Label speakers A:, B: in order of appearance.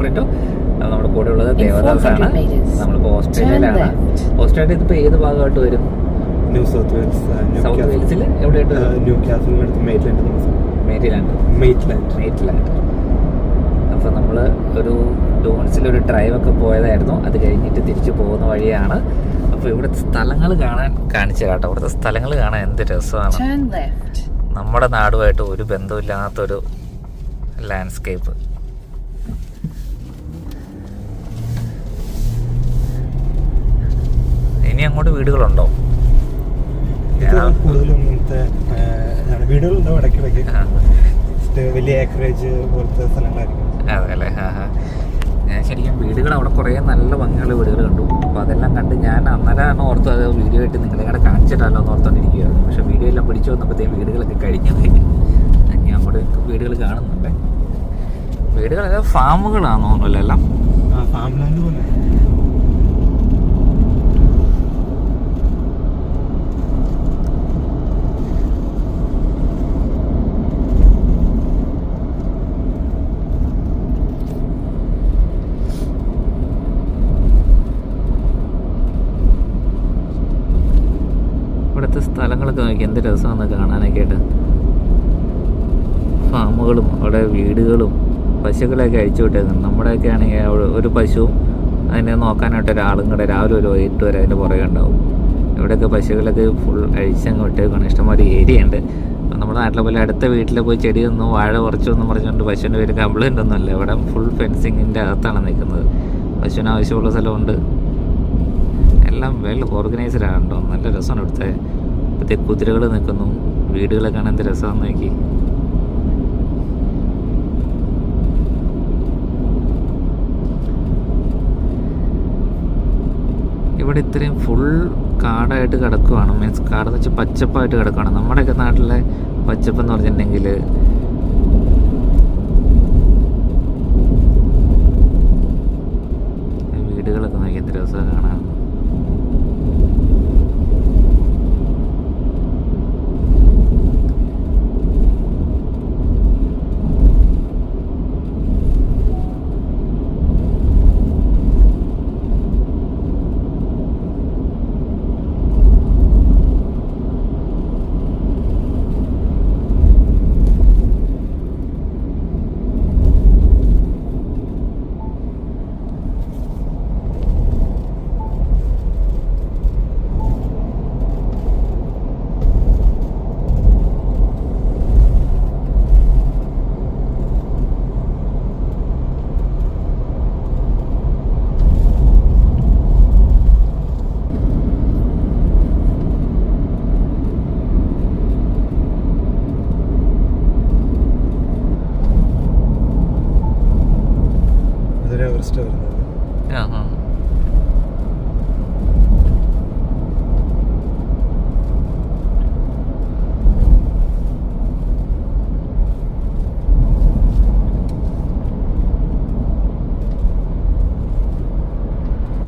A: ബ്രിറ്റോ നമ്മുടെ കൂടെ ഉള്ളത് ദേവദാസ് ആണ്.
B: 400
A: നമ്മളിപ്പോ ഓസ്ട്രേലിയയിലാണ് ഓസ്ട്രേലിയ ഇതിപ്പോ ഏത് ഭാഗമായിട്ട് വരും?
C: ന്യൂ സൗത്ത് വെയിൽസ്
A: സൗത്ത് വെയിൽസിൽ എവിടെയായിട്ട് അപ്പൊ
C: ന്യൂ മെയ്റ്റ്ലാൻഡ്
A: മേരിലാൻഡ്
C: മെയ്റ്റ്ലാൻഡ്
A: അപ്പോൾ നമ്മൾ ഒരു ഡോൺസിൽ ഒരു ഡ്രൈവ് ഒക്കെ പോയതായിരുന്നു. അത് കഴിഞ്ഞിട്ട് തിരിച്ചു പോകുന്ന വഴിയാണ്. അപ്പോൾ ഇവിടുത്തെ സ്ഥലങ്ങൾ കാണാൻ കാണിച്ചു കേട്ടോ. ഇവിടുത്തെ സ്ഥലങ്ങൾ കാണാൻ എന്ത് രസമാണ്. നമ്മുടെ നാടുമായിട്ട് ഒരു ബന്ധമില്ലാത്തൊരു ലാൻഡ്സ്കേപ്പ് ഇനി അങ്ങോട്ട് വീടുകളുണ്ടോ
C: ഇത് കൂടുതലും ഇങ്ങനത്തെ ആ, വീടുകളുണ്ടാവും ഇടയ്ക്കിടയ്ക്ക്.
A: ആ,
C: വലിയ ഏക്കറേജ് പോലത്തെ സ്ഥലങ്ങളായിരിക്കും.
A: അതെ അല്ലേ ആ ആ. ഞാൻ ശരിക്കും വീടുകൾ അവിടെ കുറേ നല്ല ഭംഗിയുള്ള വീടുകൾ കണ്ടു. അപ്പോൾ അതെല്ലാം കണ്ട് ഞാൻ അന്നേരമാണ് ഓർത്ത് അത് വീഡിയോ ആയിട്ട് നിങ്ങളെ കൂടെ കാണിച്ചിട്ടല്ലോ എന്ന് ഓർത്തോണ്ടിരിക്കുകയായിരുന്നു. പക്ഷേ വീഡിയോ എല്ലാം പിടിച്ചു വന്നപ്പോഴത്തേക്കും വീടുകളൊക്കെ കഴിഞ്ഞത് ഞാൻ അങ്ങോട്ട് വീടുകൾ കാണുന്നുണ്ട്. വീടുകളെല്ലാം ഫാമുകളാണെന്ന് തോന്നുന്നല്ലോ എല്ലാം? ഇവിടുത്തെ സ്ഥലങ്ങളൊക്കെ നോക്കി എന്ത് രസമാണ് കാണാനൊക്കെ ആയിട്ട് ഫാമുകളും അവിടെ വീടുകളും പശുക്കളെയൊക്കെ അഴിച്ചു വിട്ടേക്കുന്നു. നമ്മുടെയൊക്കെ ആണെങ്കിൽ ഒരു പശുവും അതിനെ നോക്കാനായിട്ട് ഒരാളും കൂടെ രാവിലെ ഒരു വൈകിട്ട് വരെ അതിന്റെ പുറകെ ഉണ്ടാവും. ഇവിടെയൊക്കെ പശുക്കളൊക്കെ ഫുൾ അഴിച്ചങ്ങ് വിട്ടേക്കാണ് ഇഷ്ടംമാതിരി ഏരിയ ഉണ്ട്. അപ്പം നമ്മുടെ നാട്ടിലെ പോലെ അടുത്ത വീട്ടിൽ പോയി ചെടി ഒന്നും വാഴ കുറച്ചൊന്നും പറഞ്ഞുകൊണ്ട് പശുവിന്റെ പേര് കംപ്ലൈന്റ് ഒന്നുമില്ല. ഇവിടെ ഫുൾ ഫെൻസിങ്ങിന്റെ അകത്താണ് നിൽക്കുന്നത്. പശുവിന് ആവശ്യമുള്ള സ്ഥലമുണ്ട്. എല്ലാം വെൽ ഓർഗനൈസ്ഡ് ആണ് കേട്ടോ നല്ല രസമാണ് ഇവിടുത്തെ. ഇവിടുത്തെ കുതിരകൾ നിൽക്കുന്നു. വീടുകളെ കാണാൻ എന്ത് രസമാണെന്ന് നോക്കി. ഇവിടെ ഇത്രയും ഫുൾ കാടായിട്ട് കിടക്കുവാണ്. മീൻസ് കാടെന്ന് വെച്ചാൽ പച്ചപ്പായിട്ട് കിടക്കുവാണ്. നമ്മുടെയൊക്കെ നാട്ടിലെ പച്ചപ്പ് എന്ന് പറഞ്ഞിട്ടുണ്ടെങ്കിൽ വീടുകളൊക്കെ നോക്കി എന്ത് രസമാണ് കാണാൻ
C: എവറസ്റ്റ് വരുന്നത്.